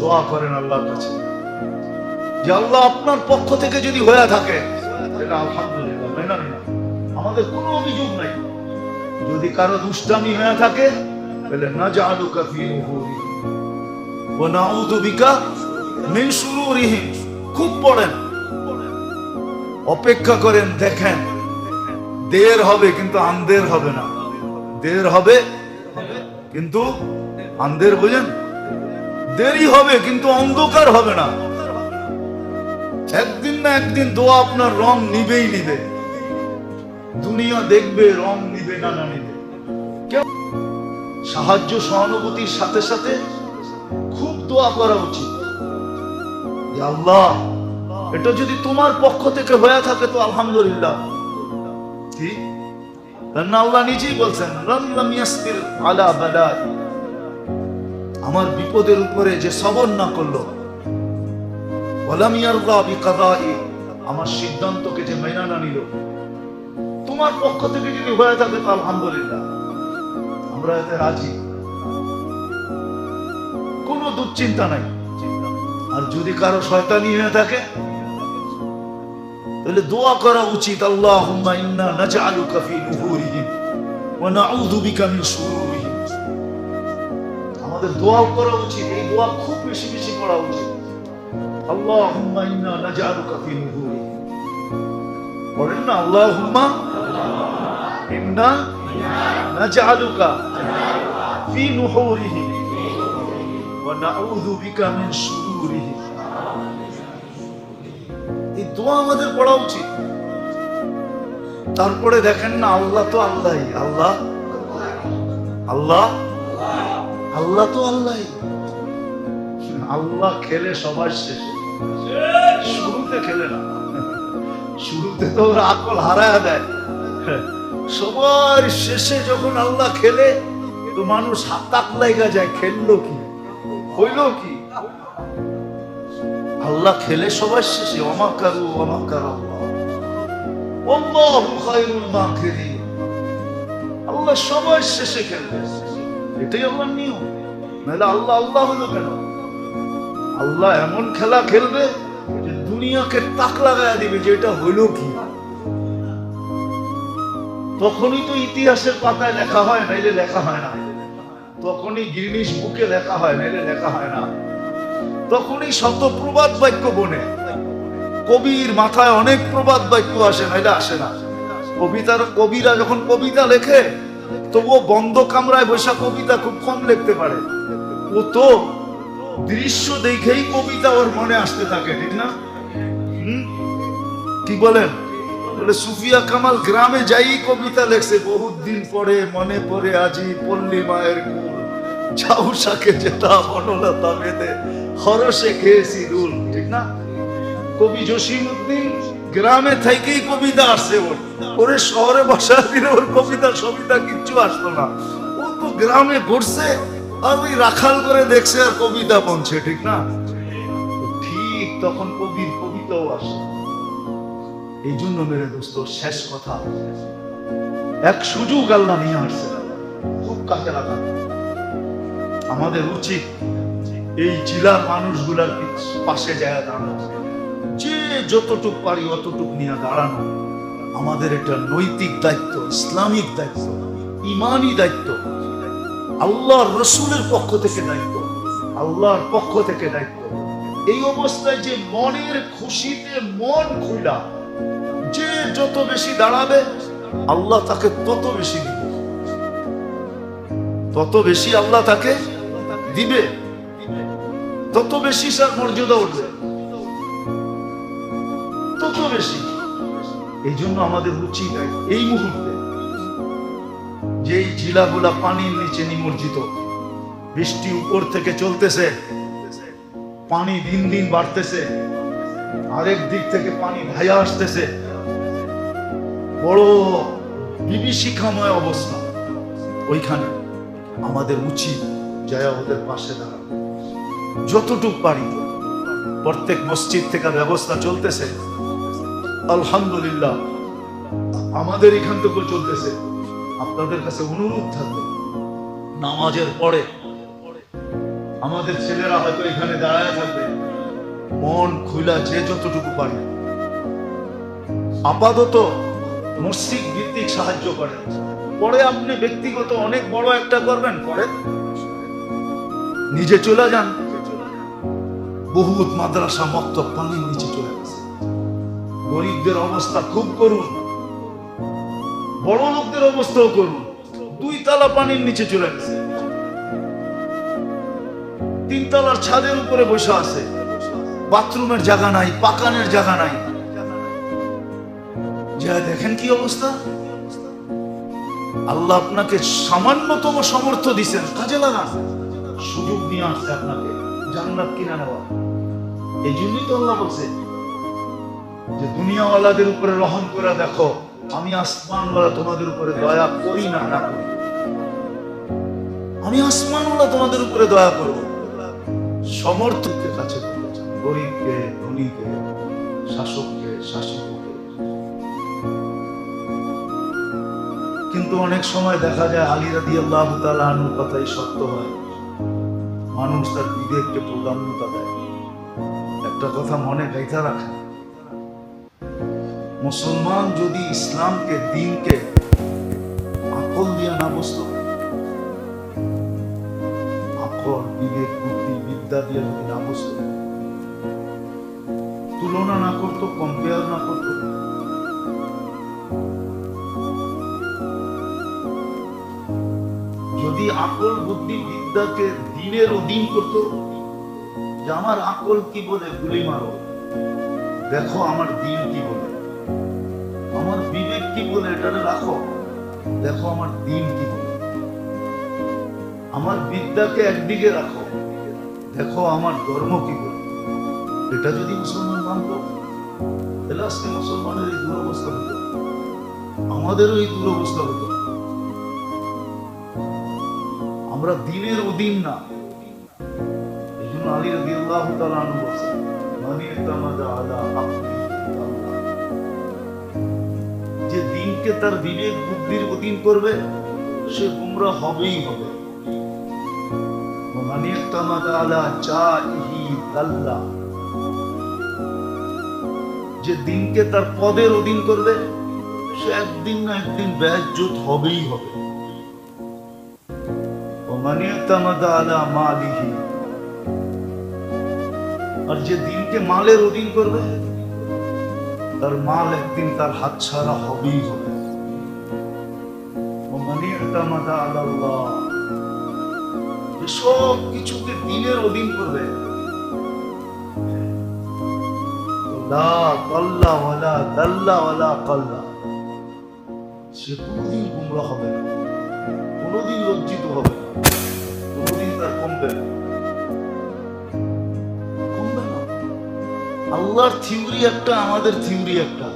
দোয়া করেন আল্লাহর কাছে। যে আল্লাহ আপনার পক্ষ থেকে যদি হয়ে থাকে আলহামদুলিল্লাহ আমাদের কোনো অভিযোগ নাই। যদি কারও দুষ্টামি হয়ে থাকে, তাহলে না জালু কাফি ও নাউযু বিকা মিন খুব পড়েন। অপেক্ষা করেন, দেখেন। দের হবে, কিন্তু আন্দের হবে না। দের হবে, কিন্তু আন্দের বুঝেন? দেরি হবে, কিন্তু অন্ধকার হবে না। একদিন না একদিন দোয়া আপনার রং নিবেই নিবে। দুনিয়া দেখবে, রং নিবে না না নিবে। সাহায্য, সহানুভূতির সাথে সাথে খুব দোয়া করা উচিত। আল্লাহ, এটা যদি তোমার পক্ষ থেকে হয়ে থাকে তো আলহামদুলিল্লাহ। কি? আল্লাহ নিজেই বলছেন, রাম আলা বালাই আমার বিপদের উপরে যে সবর না করল আমার সিদ্ধান্তকে যে মেনে না নিল, তোমার পক্ষ থেকে যদি হয়ে থাকে আলহামদুলিল্লাহ। আমরা এতে রাজি। কোনো দুশ্চিন্তা নাই। আর যদি কারও শয়তানি হয়ে থাকে, তাহলে দোয়া করা উচিত আল্লাহ ইন্না নাজআলুকা ফি নুহুরিহিম আমাদের দোয়া করা উচিত, এই দোয়া খুব বেশি বেশি করা উচিত। আল্লাহুম্মা ইন্না ফি পড়েন না ইন্না ফি নুহুরিহিম ওয়া নাউযু বিকা মিন শুরুরিহিম এই দোয়া আমাদের পড়া উচিত। তারপরে দেখেন না, আল্লাহ তো আল্লাহই। আল্লাহ আল্লাহ আল্লাহ তো আল্লাহ আল্লাহ খেলে সবার শেষে। শুরুতে খেলে না। শুরুতে তো ওরা আকল হারায় দেয়। সবার শেষে যখন আল্লাহ খেলে তো মানুষ হাতাক লাইগা যায়, খেললো কি? হইল কি? আল্লাহ খেলে সবার শেষে অমাকারু অমাকার আল্লাহু সবার শেষে খেলবে। এটাই আল্লাহর নিয়ম। নাহলে আল্লাহ আল্লাহ হলো কেন? আল্লাহ এমন খেলা খেলবে যে দুনিয়াকে তাক দিবে যে এটা কি? তখনই তো ইতিহাসের পাতায় লেখা হয়, নাইলে লেখা হয় না। তখনই গিরিনিস বুকে লেখা হয়, নাইলে লেখা হয় না। তখনই শত প্রবাদ বাক্য বনে। কবির মাথায় অনেক প্রবাদ বাক্য আসে, নাইলে আসে না। কবিতার কবিরা যখন কবিতা লেখে, তবুও বন্ধ কামরায় বসা কবিতা খুব কম লিখতে পারে। ও তো দৃশ্য দেখেই কবিতা ওর মনে আসতে থাকে, ঠিক না? কি বলেন? বলে, সুফিয়া কামাল গ্রামে যাই কবিতা লেখছে। বহুত দিন পরে মনে পড়ে আজি পল্লী মায়ের কুল। ঝাউ শাকে যেটা বনলতা বেঁধে হরসে খেয়েছি দুল ঠিক না? কবি জসিমউদ্দিন গ্রামে থেকেই কবিতা আসছে ওর। ওরে শহরে বসা দিলে ওর কবিতা, সবিতা কিচ্ছু আসতো না। ও তো গ্রামে ঘুরছে। ওই রাখাল করে দেখছে আর কবিতা বনছে ঠিক না? ঠিক তখন কবির কবিতাও আসে। এই জন্য মেরে দোস্ত, শেষ কথা। এক সুযোগ আল্লাহ নিয়ে আসছে। খুব কাজে লাগা আমাদের উচিত এই জেলার মানুষগুলার পাশে যায় দাঁড়ানো। যে যতটুক পারি অতটুক নিয়ে দাঁড়ানো। আমাদের এটা নৈতিক দায়িত্ব, ইসলামিক দায়িত্ব, ইমানি দায়িত্ব। আল্লাহর রসুলের পক্ষ থেকে দায়িত্ব। আল্লাহর পক্ষ থেকে দায়িত্ব। এই অবস্থায় যে মনের খুশিতে মন খুলা যে যত বেশি দাঁড়াবে, আল্লাহ তাকে তত বেশি দিবে। তত বেশি আল্লাহ তাকে দিবে। তত বেশি তার মর্যাদা উঠবে। তত বেশি। এই জন্য আমাদের উচিত এই মুহূর্তে যে এই জিলাগুলা পানির নিচে নিমজ্জিত, বৃষ্টি উপর থেকে চলতেছে, পানি দিন দিন বাড়তেছে, আরেক দিক থেকে পানি ভাইয়া আসতেছে। বড় বিভীষিকাময় অবস্থা। ওইখানে আমাদের উচিত যায় ওদের পাশে দাঁড়ানো। যতটুক পারি, প্রত্যেক মসজিদ থেকে ব্যবস্থা চলতেছে। আলহামদুলিল্লাহ, আমাদের এখান থেকেও চলতেছে। আপনাদের কাছে অনুরোধ থাকবে। নামাজের পরে আমাদের ছেলেরা হয়তো এখানে দাঁড়ায় থাকবে। মন খুলা যে যতটুকু পারে। আপাতত মসজিদ ভিত্তিক সাহায্য করেন পরে আপনি ব্যক্তিগত অনেক বড় একটা করবেন, পরে নিজে চলে যান। বহুত মাদ্রাসা মক্তব পানির নিচে চলে গেছে। গরিবদের অবস্থা খুব করুন বড় লোকদের অবস্থাও করুন। দুই তালা পানির নিচে চলে গেছে। তিন তালার ছাদের উপরে বসে আছে। বাথরুমের জায়গা নাই, পাকানের জায়গা নাই। যা দেখেন কি অবস্থা? আল্লাহ আপনাকে সামান্যতম সমর্থ দিছেন কাজে লাগান। সুযোগ নিয়ে আসছে আপনাকে। জান্নাত কিনা নেওয়া এই জন্যই তো আল্লাহ বলছে যে দুনিয়াওয়ালাদের উপরে রহম করে দেখো। আমি আসমানওয়ালা তোমাদের উপরে দয়া করি না না করি। আমি আসমানওয়ালা তোমাদের উপরে দয়া করব। সমর্থককে কাছে গরিবকে, ধনীকে, শাসককে শাসককে কিন্তু অনেক সময় দেখা যায় আলী রাদি আল্লাহ আনুর কথাই সত্য হয়। মানুষ তার বিবেককে প্রাধান্যতা দেয়। একটা কথা মনে গাইথা রাখেন। মুসলমান যদি ইসলামকে, দিনকে আকল দিয়ে না বসত আকল বিবেক, বুদ্ধি, বিদ্যা দিয়ে যদি না বসত তুলনা না করতো কম্পেয়ার না করতো, যদি আকল, বুদ্ধি, বিদ্যাকে দিনের অধীন করত, যে আমার আকল কি বলে গুলি মারো, দেখো আমার দিন কি বলে এটা রাখো। দেখো আমার দিন কি বলে আমার বিদ্যাকে একদিকে রাখো। দেখো আমার ধর্ম কি বলে এটা যদি মুসলমান মানত, তাহলে আজকে মুসলমানের এই দুরবস্থা হতো। আমাদেরও এই দুরবস্থা হতো। আমরা দিনের অধীন না। এই জন্য আলী রবি আল্লাহ তালু বলছেন মানি তামাদা আলা আব্দি ব্যক্তিকে তার বিবেক বুদ্ধির অধীন করবে, সে গুমরা হবেই হবে। যে দিনকে তার পদের অধীন করবে, সে একদিন না একদিন ব্যাজ্যোত হবেই হবে। আর যে দিনকে মালের অধীন করবে তার মাল একদিন তার হাত ছাড়া হবেই হবে। মানে সব কিছুকে দিনের অধীন করবে। সে কোনোদিন গুমরা হবে না। কোনোদিন লজ্জিত হবে না। কোনোদিন তার কমবে না। আল্লাহর থিওরি একটা, আমাদের থিওরি একটা।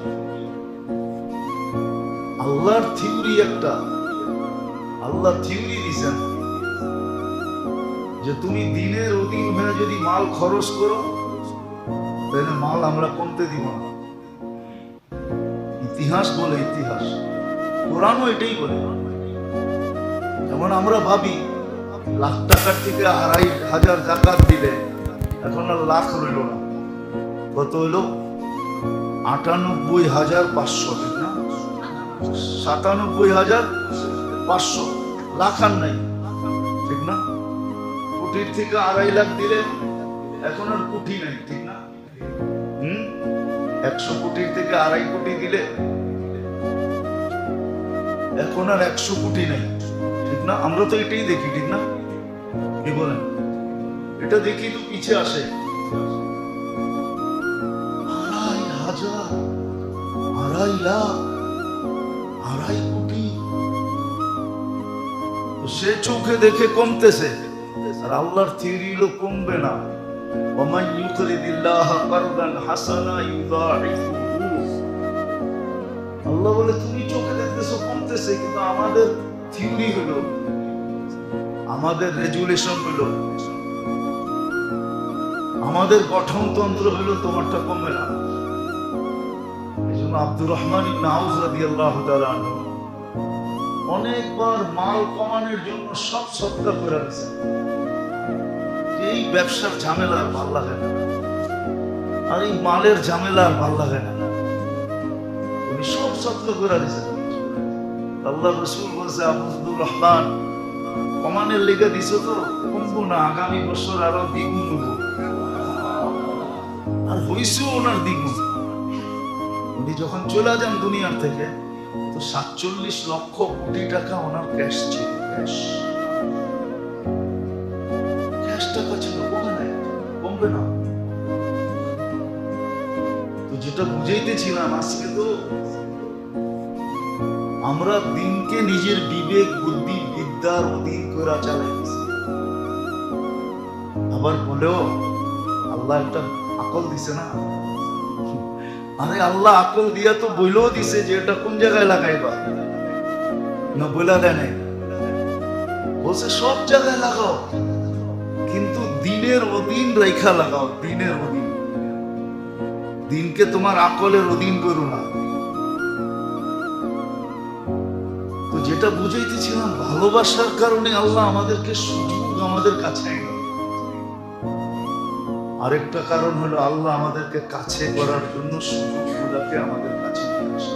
আল্লাহর থিওরি একটা। আল্লাহ থিওরি দিছেন যে তুমি দিনের অধীন হয়ে যদি মাল খরচ করো, তাহলে মাল আমরা কমতে দিব না। ইতিহাস বলে ইতিহাস, কোরআনও এটাই বলে। যেমন আমরা ভাবি, লাখ টাকার থেকে আড়াই হাজার জাকাত দিলে এখন আর লাখ রইল না। কত হইল? আটানব্বই হাজার পাঁচশো না? সাতানব্বই হাজার পাঁচশো। লাখ আর নাই, ঠিক না? কোটির থেকে আড়াই লাখ দিলে এখন আর কোটি নাই, ঠিক না? হুম? একশো কোটির থেকে আড়াই কোটি দিলে এখন আর একশো কোটি নাই, ঠিক না? আমরা তো এটাই দেখি, ঠিক না? কি বলেন? এটা দেখি তো পিছে আসে। আড়াই লাখ আড়াই কোটি তো সে চোখে দেখে কমতেছে আর আল্লাহর থিওরি হলো কমবে না ومن يقرض الله قرضا حسنا يضاعفه আল্লাহ বলে তুমি চোখে দেখতেছো কমতেছে কিন্তু আমাদের থিওরি হলো আমাদের রেজুলেশন হলো আমাদের গঠনতন্ত্র হলো তোমারটা কমবে না এই জন্য আব্দুর রহমান অনেকবার মাল কমানোর জন্য সব করে এই ব্যবসার ঝামেলা আর ভালো লাগে না। আর এই মালের ঝামেলা আর ভালো লাগে না। উনি সব করে আল্লাহ রসুল বলছে আবুদুর রহমান, কমানের লেগে দিছো তো? কমবো না, আগামী বছর আরও দ্বিগুণ আর হইছেও ওনার দ্বিগুণ। উনি যখন চলে যান দুনিয়ার থেকে, তো সাতচল্লিশ লক্ষ কোটি টাকা ওনার ক্যাশ ছিল ক্যাশ যেটা বুঝাইতেছিলাম আজকে তো, আমরা দিনকে নিজের বিবেক, বুদ্ধি, বিদ্যার অধীন করে চালাইতেছি। আবার বলেও আল্লাহ একটা আকল দিছে না। আরে আল্লাহ, আকল দিয়া তো বইলেও দিছে যে এটা কোন জায়গায় লাগাইবা? না বইলা দেয় নাই? বলছে, সব জায়গায় লাগাও। কিন্তু দিনের অধীন রেখা লাগাও, দিনের অধীন। দিনকে তোমার আকলের অধীন করো না। তো যেটা বুঝাইতেছিলাম, ভালোবাসার কারণে আল্লাহ আমাদেরকে সুযোগ আমাদের কাছে আরেকটা কারণ হলো আল্লাহ আমাদেরকে কাছে করার জন্য সুযোগগুলোকে আমাদের কাছে নিয়ে আসে।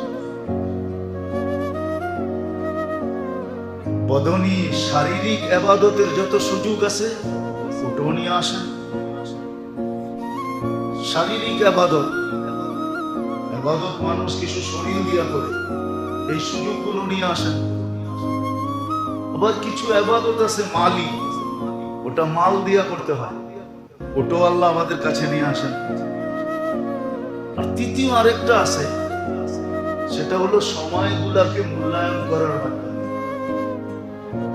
বদনী শারীরিক আবাদতের যত সুযোগ আছে, ওটাও নিয়ে আসেন। শারীরিক আবাদত আবাদত মানুষ কিছু শরীর দিয়া করে, এই সুযোগগুলো নিয়ে আসেন। আবার কিছু আবাদত আছে মালি, ওটা মাল দিয়া করতে হয়। ওটাও আল্লাহ আমাদের কাছে নিয়ে আসেন। আর তৃতীয় আরেকটা আছে, সেটা হলো সময়গুলাকে মূল্যায়ন করার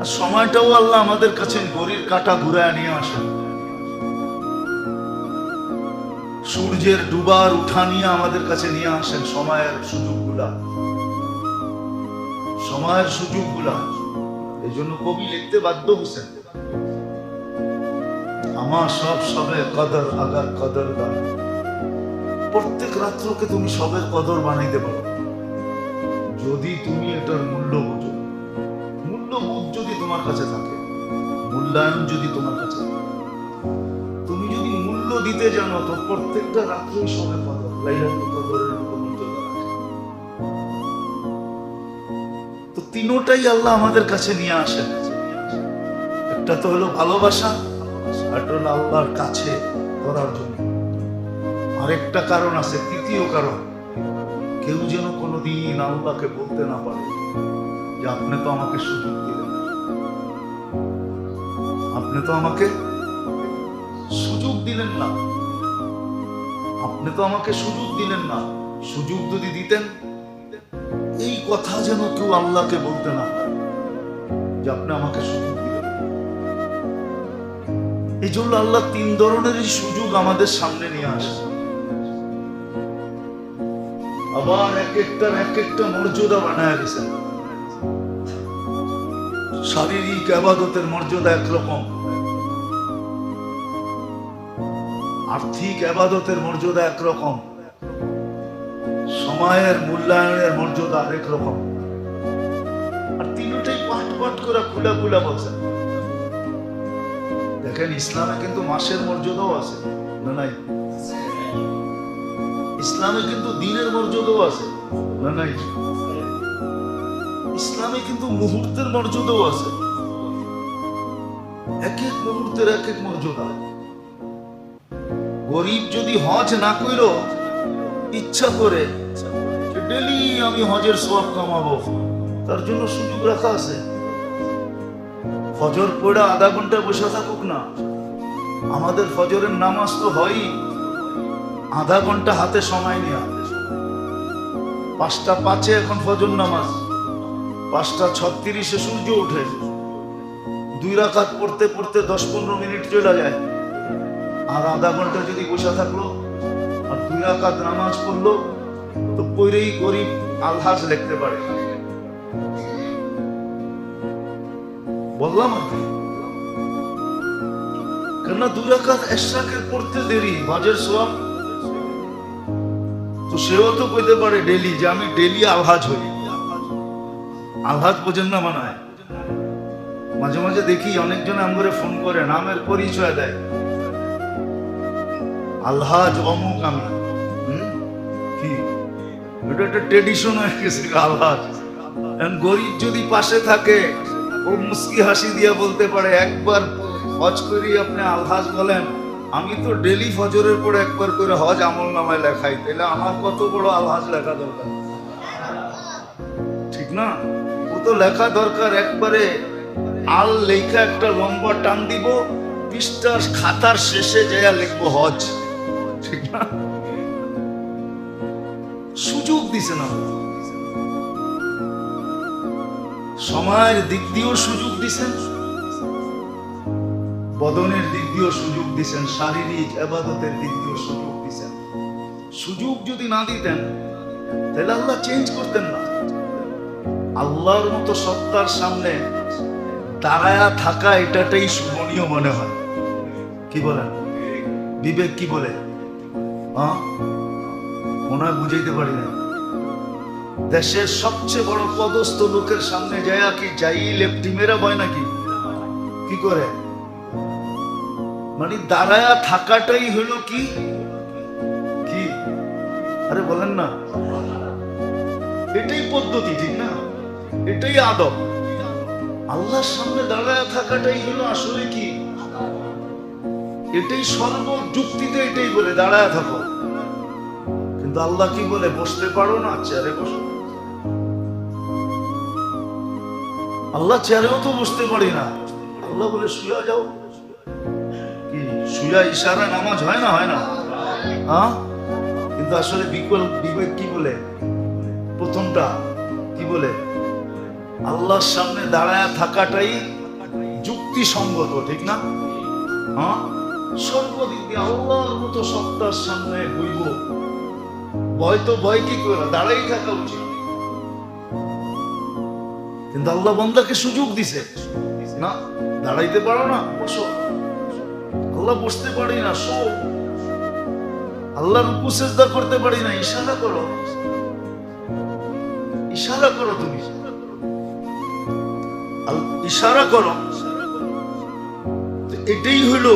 আর সময়টাও আল্লাহ আমাদের কাছে গড়ির কাটা ঘুরায় নিয়ে আসেন। সূর্যের ডুবার উঠা নিয়ে আমাদের কাছে নিয়ে আসেন সময়ের সুযোগগুলা। সময়ের সুযোগগুলা। এই জন্য কবি লিখতে বাধ্য হয়েছেন আমার সব সবে কদর, আগার কদর দান প্রত্যেক রাত্রকে তুমি সবের কদর বানাইতে পারো। যদি তুমি এটার মূল্য বোঝো মূল্যবোধ যদি তোমার কাছে থাকে, মূল্যায়ন যদি তোমার কাছে থাকে, তুমি যদি মূল্য দিতে জানো, তো প্রত্যেকটা রাত্রেই সবে কদর, লাইলাতুল কদরের তো তিনোটাই আল্লাহ আমাদের কাছে নিয়ে আসেন। একটা তো হলো ভালোবাসা হলো আল্লাহর কাছে করার জন্য। আরেকটা কারণ আছে, তৃতীয় কারণ, কেউ যেন কোনোদিন আল্লাহকে বলতে না পারে যে আপনি তো আমাকে সুযোগ দিলেন। আপনি তো আমাকে সুযোগ দিলেন না। আপনি তো আমাকে সুযোগ দিলেন না। সুযোগ যদি দিতেন, এই কথা যেন কেউ আল্লাহকে বলতে না পারে যে আপনি আমাকে সুযোগ এই জন্য আল্লাহ তিন ধরনেরই সুযোগ আমাদের সামনে নিয়ে আসে। আবার এক একটার এক একটা মর্যাদা বানায় দিয়েছেন শারীরিক আবাদতের মর্যাদা একরকম। আর্থিক আবাদতের মর্যাদা একরকম। সময়ের মূল্যায়নের মর্যাদা আরেক রকম। আর তিনটাই পাট পাট করে খুলা খুলা বলছেন দেখেন, ইসলামে কিন্তু মাসের মর্যাদাও আছে, না নাই? ইসলামে কিন্তু দিনের মর্যাদাও আছে, না নাই? ইসলামে কিন্তু মুহূর্তের মর্যাদাও আছে। এক এক মুহূর্তের এক এক মর্যাদা। গরিব যদি হজ না কইর, ইচ্ছা করে ডেলি আমি হজের সব কামাবো, তার জন্য সুযোগ রাখা আছে। ফজর পড়ে আধা ঘণ্টা বসে থাকুক না। আমাদের ফজরের নামাজ তো হয়ই। আধা ঘণ্টা হাতে সময় নেওয়া পাঁচটা পাঁচে এখন ফজর নামাজ। পাঁচটা ছত্রিশে সূর্য উঠে দুই রাকাত পড়তে পড়তে দশ পনেরো মিনিট চলে যায়। আর আধা ঘণ্টা যদি বসে থাকল, আর দুই রাকাত নামাজ পড়ল, তো পইরেই গরিব আলহাজ লিখতে পারে। বললাম, কেননা দুই রাকাত এশরাকে পড়তে দেরি বাজের সোয়াব তো সেও তো কইতে পারে ডেলি যে আমি ডেলি আলহাজ হই। আলহাজ বোঝেন না মনে মাঝে মাঝে দেখি অনেকজন আমগরে ফোন করে, নামের পরিচয় দেয়। আলহাজ অমুক আমি। কি? এটা একটা ট্রেডিশন হয়ে গেছে আলহাজ। গরিব যদি পাশে থাকে ও মুস্কি হাসি দিয়ে বলতে পারে, একবার হজ করি, আপনি আলহাজ বলেন। আমি তো ডেলি ফজরের পরে একবার করে হজ আমল নামায় লেখাই। তাহলে আমার কত বড় আলহাজ লেখা দরকার? ঠিক না? ও তো লেখা দরকার, একবারে আল লেখা একটা লম্বা টান দিব, পৃষ্ঠার খাতার শেষে যেয়া লিখব হজ। ঠিক না? সুযোগ দিছে না। সময়ের দিক দিয়েও সুযোগ দিছেন। বদনের দিক দিয়েও সুযোগ দিছেন। শারীরিক আবাদতের দিক দিয়েও সুযোগ দিছেন। সুযোগ যদি না দিতেন, তাহলে আল্লাহ চেঞ্জ করতেন না। আল্লাহর মতো সত্তার সামনে দাঁড়ায়া থাকা এটাটাই শুভনীয় মনে হয়। কি বলেন? বিবেক কি বলে? হ্যাঁ মনে বুঝাইতে পারি না। দেশের সবচেয়ে বড় পদস্থ লোকের সামনে যায় কি যাই লেপটি মেরা বয় নাকি? কি করে? মানে দাঁড়ায়া থাকাটাই হলো কি? কি? আরে বলেন না। এটাই পদ্ধতি, ঠিক না? এটাই আদব। আল্লাহর সামনে দাঁড়ায় থাকাটাই হলো আসলে কি? এটাই সর্বযুক্তিতে এটাই বলে, দাঁড়ায় থাকো। কিন্তু আল্লাহ কি বলে, বসতে পারো না, চেয়ারে বসো। আল্লাহ চেয়ারেও তো বসতে পারি না। আল্লাহ বলে শুয়া যাও। কি শুয়া ইশারা নামাজ হয় না হয় না? হ্যাঁ? কিন্তু আসলে বিকল বিবেক কি বলে? প্রথমটা কি বলে? আল্লাহর সামনে দাঁড়ায় থাকাটাই যুক্তিসঙ্গত, ঠিক না? হ্যাঁ? সর্বদিক আল্লাহর মতো সত্তার সামনে হইব। ভয় তো ভয় কি করে দাঁড়াই থাকা উচিত। কিন্তু আল্লাহ বন্দাকে সুযোগ দিছে। না, দাঁড়াইতে পারো না, বসো। আল্লাহ বসতে পারি না, শো। আল্লাহর উপসেজদা করতে পারি না, ইশারা করো। ইশারা করো তুমি। ইশারা করো। এটাই হলো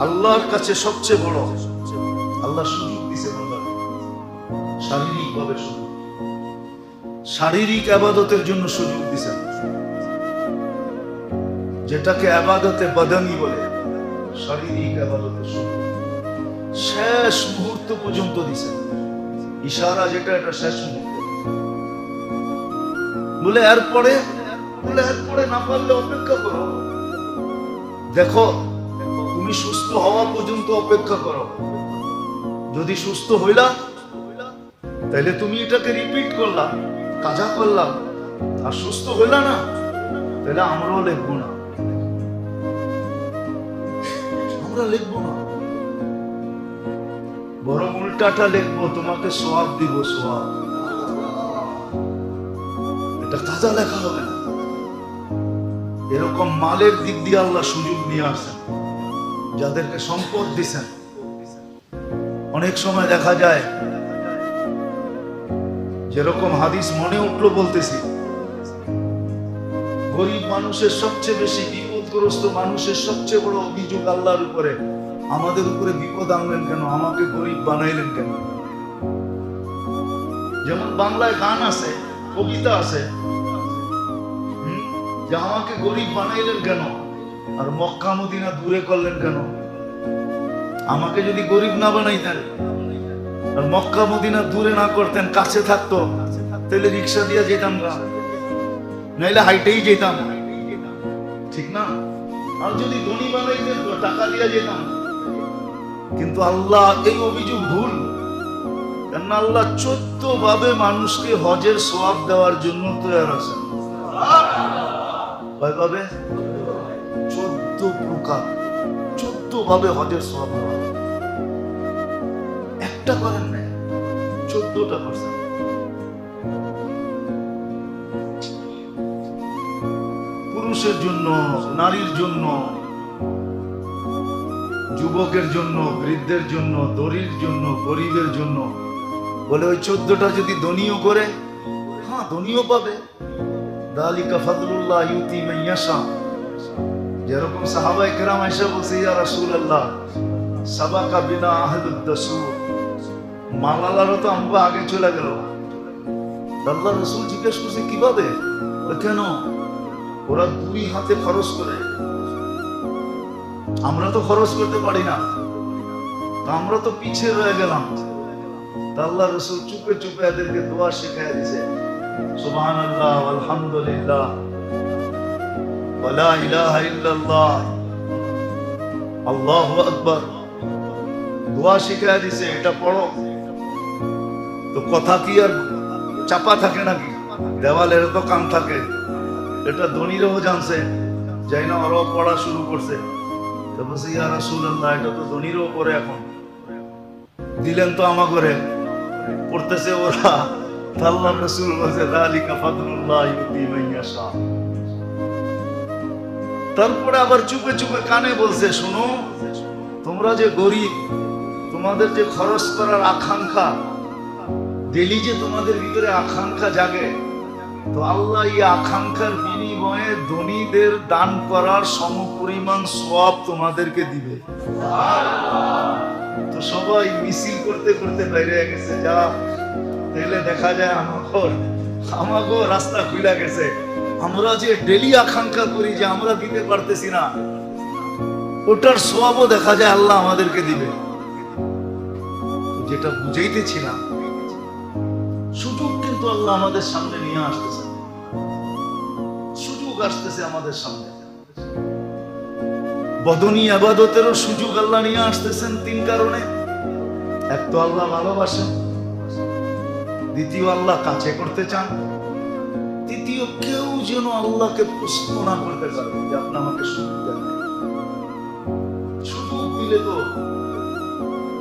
আল্লাহর কাছে সবচেয়ে বড়। আল্লাহ সুযোগ। শারীরিকভাবে সুযোগ শারীরিক আবাদতের জন্য সুযোগ দিছেন। যেটাকে আবাদতে বদানি বলে, শারীরিক আবাদতের সুযোগ। শেষ মুহূর্ত পর্যন্ত দিছেন। ইশারা যেটা, এটা শেষ মুহূর্ত। বলে, এরপরে? বলে, এরপরে না পারলে অপেক্ষা করো। দেখো, তুমি সুস্থ হওয়া পর্যন্ত অপেক্ষা করো। যদি সুস্থ হইলা তাহলে তুমি এটাকে রিপিট করলা কাজা করলাম আর সুস্থ হইলা না তাহলে আমরাও লিখব না। আমরা লিখব না। বরং উল্টাটা লিখব, তোমাকে সোয়াব দিব সোয়াব এটা কাজা লেখা হবে না। এরকম মালের দিক দিয়ে আল্লাহ সুযোগ নিয়ে আসেন যাদেরকে সম্পদ দিছেন। অনেক সময় দেখা যায় যেরকম হাদিস মনে উঠল বলতেছি, গরিব মানুষের সবচেয়ে বেশি বিপদগ্রস্ত মানুষের সবচেয়ে বড় অভিযোগ আল্লাহর উপরে, আমাদের উপরে বিপদ আনলেন কেন? আমাকে গরিব বানাইলেন কেন? যেমন বাংলায় গান আছে, কবিতা আছে যে আমাকে গরিব বানাইলেন কেন? আর মক্কা মদিনা দূরে করলেন কেন? আমাকে যদি গরিব না বানাইতেন আর মক্কা মদিনা দূরে না করতেন, কাছে থাকতো, তাহলে রিক্সা দিয়ে যেতাম না। নাইলে হাইটেই যেতাম। ঠিক না? আর যদি ধনী বানাইতেন টাকা দিয়ে যেতাম। কিন্তু আল্লাহ এই অভিযোগ ভুল। কেন আল্লাহ চোদ্দ ভাবে মানুষকে হজের সোয়াব দেওয়ার জন্য তৈরি আছেন। কয়ভাবে চোদ্দ প্রকার। চোদ্দ ভাবে হজের সোয়াব দেওয়া। একটা করেন না চোদ্দটা করছেন পুরুষের জন্য, নারীর জন্য, যুবকের জন্য, বৃদ্ধের জন্য দরির জন্য, গরিবের জন্য, বলে ওই চোদ্দটা যদি দনীয় করে হ্যাঁ দনীয় পাবে। দালিকা ফাদলুল্লাহ ইউতি মাইয়াশা যেরকম সাহাবাই কেরাম আয়সা বলছে, ইয়া রাসূলুল্লাহ, সাবাকা বিনা আহদুদ্দাসুর মালালারও তো আমগো আগে চলে গেল। আল্লাহ রসুল জিজ্ঞেস করছে কীভাবে কেন? ওরা দুই হাতে খরচ করে। আমরা তো খরচ করতে পারি না। আমরা তো পিছিয়ে রয়ে গেলাম। আল্লাহ রসুল চুপে চুপে এদেরকে দোয়া শেখায় দিছে সুবহান আল্লাহ আলহামদুলিল্লাহ। ওয়ালা ইলাহা ইল্লাল্লাহ। আল্লাহু আকবার। দোয়া শিখায় দিছে এটা পড়ো। তো কথা কি আর চাপা থাকে নাকি? দেওয়ালের তো কান থাকে। এটা ধনীরাও জানছে, যাই না ওরাও পড়া শুরু করছে। তো বলছে, ইয়া রাসূলুল্লাহ, এটা তো ধনীরও পড়ে এখন। দিলেন তো আমা করে পড়তেছে ওরা। আল্লাহ রাসূল বলছে, যালিকা ফাদলুল্লাহ ইউতি মান তারপরে আবার চুপে চুপে কানে বলছে, শোনো, তোমরা যে গরিব, তোমাদের যে খরচ করার আকাঙ্ক্ষা ডেলি যে তোমাদের ভিতরে আকাঙ্ক্ষা জাগে, তো আল্লাহ এই আকাঙ্ক্ষার বিনিময়ে ধনীদের দান করার সমপরিমাণ সব তোমাদেরকে দিবে। তো সবাই মিছিল করতে করতে বাইরে গেছে, যা তাহলে দেখা যায় আমাগো আমাগো রাস্তা খুলে গেছে। আমরা যে ডেলি আকাঙ্ক্ষা করি যে আমরা দিতে পারতেছি না, ওটার সবও দেখা যায় আল্লাহ আমাদেরকে দিবে। যেটা বুঝাইতেছিলাম সুযোগ কিন্তু আল্লাহ আমাদের সামনে নিয়ে আসতেছে। সুযোগ আসতেছে আমাদের সামনে। বদনী আবাদতেরও সুযোগ আল্লাহ নিয়ে আসতেছেন তিন কারণে। এক তো আল্লাহ ভালোবাসেন, দ্বিতীয় আল্লাহ কাছে করতে চান। তৃতীয়, কেউ যেন আল্লাহকে প্রশ্ন না করতে পারে যে আপনি আমাকে সুযোগ দেন। সুযোগ দিলে তো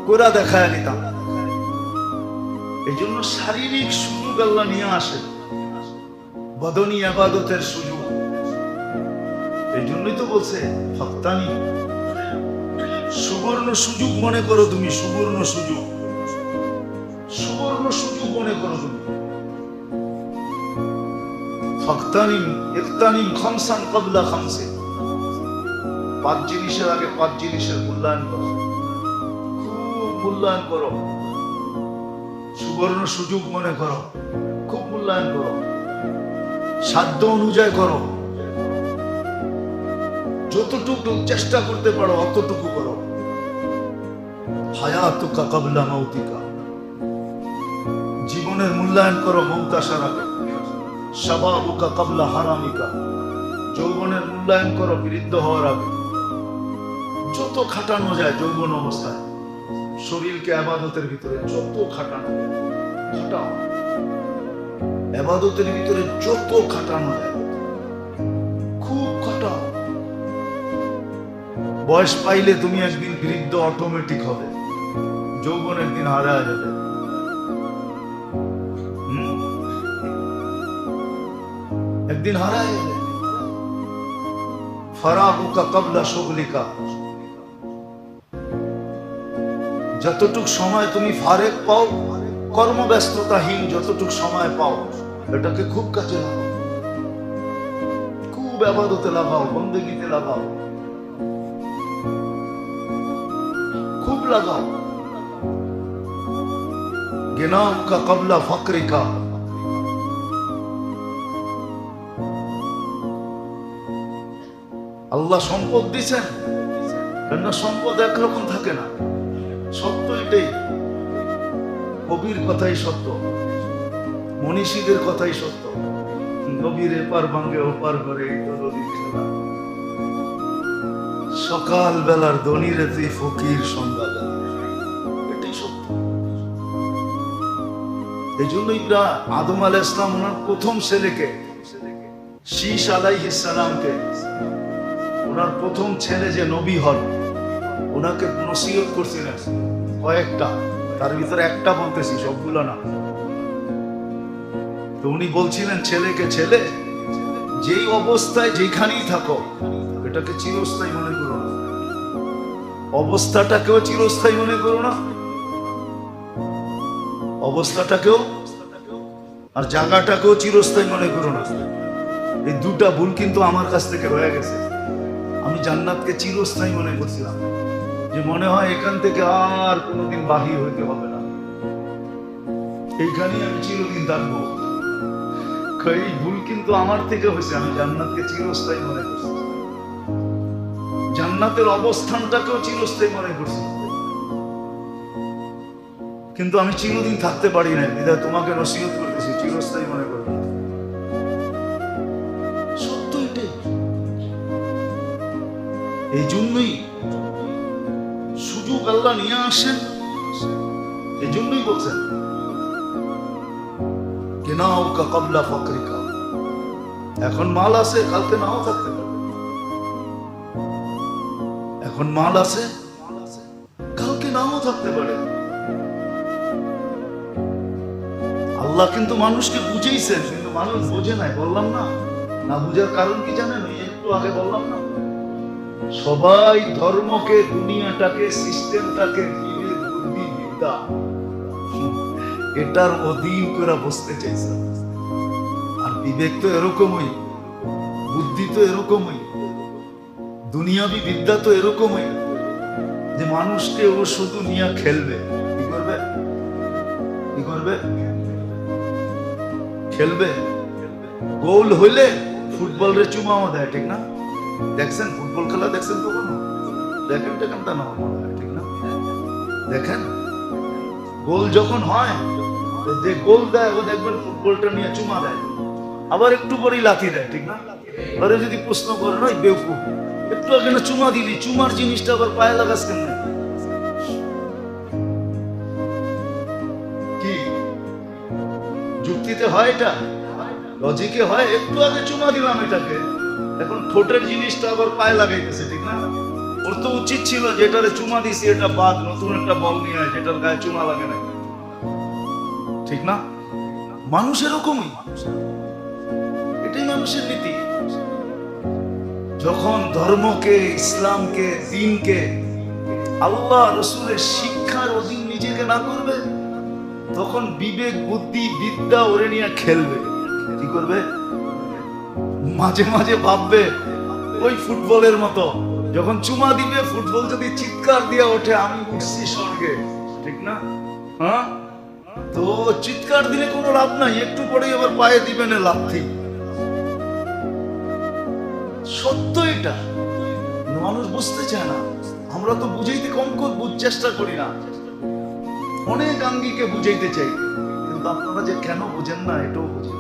কোরা দেখায় নিতাম। এই জন্য শারীরিক সুযোগ আল্লাহ নিয়ে আসে। বদনী আবাদতের সুযোগ। এই জন্যই তো বলছে ফক্তানি সুবর্ণ সুযোগ মনে করো তুমি, সুবর্ণ সুযোগ। সুবর্ণ সুযোগ মনে করো তুমি। ফক্তানিম ইফতানিম খামসান কবলা খামসে। পাঁচ জিনিসের আগে পাঁচ জিনিসের মূল্যায়ন করো। খুব মূল্যায়ন করো। সুবর্ণ সুযোগ মনে করো, খুব মূল্যায়ন করো, সাধ্য অনুযায়ী করো। যতটুকু চেষ্টা করতে পারো, অতটুকু করো। হায়াতুকা কাবলা মৌতিকা জীবনের মূল্যায়ন করো, মমতা আগে সাবাবুকা কাবলা হারামিকা। যৌবনের মূল্যায়ন করো বৃদ্ধ হওয়ার আগে। যত খাটানো যায় যৌবন অবস্থায়। শরীরকে আবাদতের ভিতরে যত খাটানো খাটাও। আবাদতের ভিতরে যত খাটানো খুব খাটাও। বয়স পাইলে তুমি একদিন বৃদ্ধ অটোমেটিক হবে। যৌবন একদিন হারা যাবে? একদিন হারা যাবে। ফরাহুকা কবলা শগলিকা যতটুক সময় তুমি ফারেক পাও, কর্মব্যস্ততাহীন যতটুক সময় পাও, এটাকে খুব কাজে লাগাও। খুব আবাদতে লাগাও, বন্দেগিতে লাগাও। খুব লাগাও। গেনামকা কবলা ফকরিকা। আল্লাহ সম্পদ দিছেন সম্পদ একরকম থাকে না। কবির কথাই সত্য। মনীষীদের কথাই সত্য। নবীর এপার ভাঙ্গে ওপার করে সকাল বেলার ধনীরে তুই ফকির সন্ধ্যা এটাই সত্য। এই জন্যই আদম আল ইসলাম ওনার প্রথম ছেলেকে শীষ আলাইহিস সালামকে, ওনার প্রথম ছেলে যে নবী হন, ওনাকে নসিহত করছিলেন কয়েকটা। তার ভিতরে একটা বলতেছি সবগুলো না। তো উনি বলছিলেন, ছেলেকে ছেলে, যেই অবস্থায় যেখানেই থাকো, এটাকে চিরস্থায়ী মনে করো না। অবস্থাটাকেও চিরস্থায়ী মনে করো না। অবস্থাটাকেও আর জায়গাটাকেও চিরস্থায়ী মনে করো না। এই দুটা ভুল কিন্তু আমার কাছ থেকে হয়ে গেছে। আমি জান্নাতকে চিরস্থায়ী মনে করছিলাম। যে মনে হয় এখান থেকে আর কোনোদিন বাহির হইতে হবে না। এইখানেই আমি চিরদিন থাকব। এই ভুল কিন্তু আমার থেকে হয়েছে, আমি জান্নাতকে চিরস্থায়ী মনে করছি। জান্নাতের অবস্থানটাকেও চিরস্থায়ী মনে করছি। কিন্তু আমি চিরদিন থাকতে পারি না বিধায় তোমাকে নসিহত করতেছি, চিরস্থায়ী মনে করব সত্য এই জন্যই আল্লাহ নিয়ে আসেন এই জন্যই বলছেন। কেনাও কা কবলা ফকরিকা। এখন মাল আছে, কালকে নাও থাকতে পারে। এখন মাল আছে, কালকে নাও থাকতে পারে। আল্লাহ কিন্তু মানুষকে বুঝেইছেন, কিন্তু মানুষ বোঝে নাই, বললাম না। না বুঝার কারণ কি জানেন? একটু আগে বললাম না। সবাই ধর্মকে, দুনিয়াটাকে, সিস্টেমটাকে এটার অধীন করে বসতে চাইছে। আর বিবেক তো এরকমই, বুদ্ধি তো এরকমই, দুনিয়াবি বিদ্যা তো এরকমই, যে মানুষকে ও শুধু নিয়ে খেলবে। কি করবে? কি করবে? খেলবে। গোল হইলে ফুটবলের চুমাও দেয়, ঠিক না? দেখছেন ফুটবল খেলা দেখছেন কখনো দেখেন টেকেন তা না মনে হয়, ঠিক না? দেখেন গোল যখন হয় যে গোল দেয় ও দেখবেন ফুটবলটা নিয়ে চুমা দেয়। আবার একটু পরেই লাথি দেয় ঠিক না? আরে যদি প্রশ্ন করে নয় বেউকুফ একটু আগে না চুমা দিলি চুমার জিনিসটা আবার পায়ে লাগাস কেন? কি? যুক্তিতে হয় এটা? লজিকে হয় একটু আগে চুমা দিলাম এটাকে। এখন ঠোঁটের জিনিসটা আবার পায়ে লাগাইতেছে, ঠিক না? ওর তো উচিত ছিল যে চুমা দিছি, এটা বাদ, নতুন একটা বল নিয়ে আয়, যেটার গায়ে চুমা লাগে না। ঠিক না? মানুষ এরকমই। এটাই মানুষের নীতি। যখন ধর্মকে, ইসলামকে, দিনকে আল্লাহ রসুলের শিক্ষার অধীন নিজেকে না করবে, তখন বিবেক, বুদ্ধি, বিদ্যা ওরে নিয়ে খেলবে। কি করবে? মাঝে মাঝে ভাববে ওই ফুটবলের মতো। যখন চুমা দিবে, ফুটবল যদি চিৎকার দিয়ে ওঠে, আমি উঠছি স্বর্গে। ঠিক না? হ্যাঁ? তো চিৎকার দিলে কোনো লাভ নাই, একটু পরেই আবার পায়ে দিবে না লাথি। সত্য এটা। মানুষ বুঝতে চায় না। আমরা তো বুঝাইতে কম বুঝ চেষ্টা করি না। অনেক আঙ্গিকে বুঝাইতে চাই। কিন্তু আপনারা যে কেন বুঝেন না, এটাও বুঝি না।